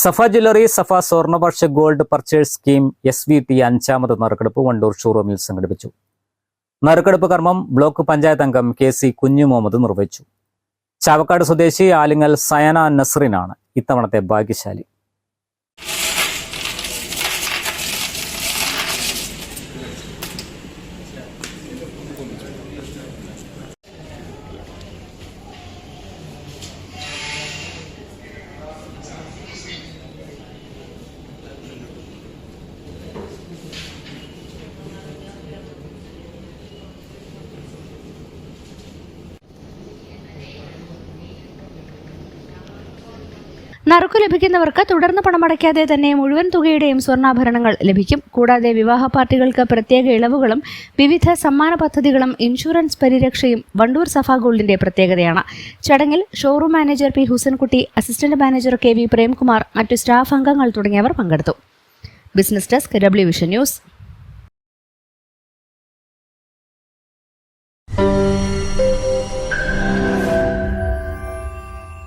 സഫ jewellery Safa സ്വർണപക്ഷ gold purchase scheme S V T അഞ്ചാമത് നറുക്കെടുപ്പ് വണ്ടൂർ ഷോറൂമിൽ സംഘടിപ്പിച്ചു. നറുക്കെടുപ്പ് കർമ്മം ബ്ലോക്ക് പഞ്ചായത്ത് അംഗം കെ സി കുഞ്ഞു മുഹമ്മദ് നിർവഹിച്ചു. ചാവക്കാട് സ്വദേശി ആലിങ്ങൽ സയന നസറിനാണ് ഇത്തവണത്തെ ഭാഗ്യശാലി. നറുക്ക് ലഭിക്കുന്നവർക്ക് തുടർന്ന് പണമടയ്ക്കാതെ തന്നെ മുഴുവൻ തുകയുടെയും സ്വർണാഭരണങ്ങൾ ലഭിക്കും. കൂടാതെ വിവാഹ പാർട്ടികൾക്ക് പ്രത്യേക ഇളവുകളും വിവിധ സമ്മാന പദ്ധതികളും ഇൻഷുറൻസ് പരിരക്ഷയും വണ്ടൂർ സഫാ ഗോൾഡിന്റെ പ്രത്യേകതയാണ്. ചടങ്ങിൽ showroom manager P Husankutty assistant manager K V Premkumar മറ്റു സ്റ്റാഫ് അംഗങ്ങൾ തുടങ്ങിയവർ പങ്കെടുത്തു. Business desk W vision news.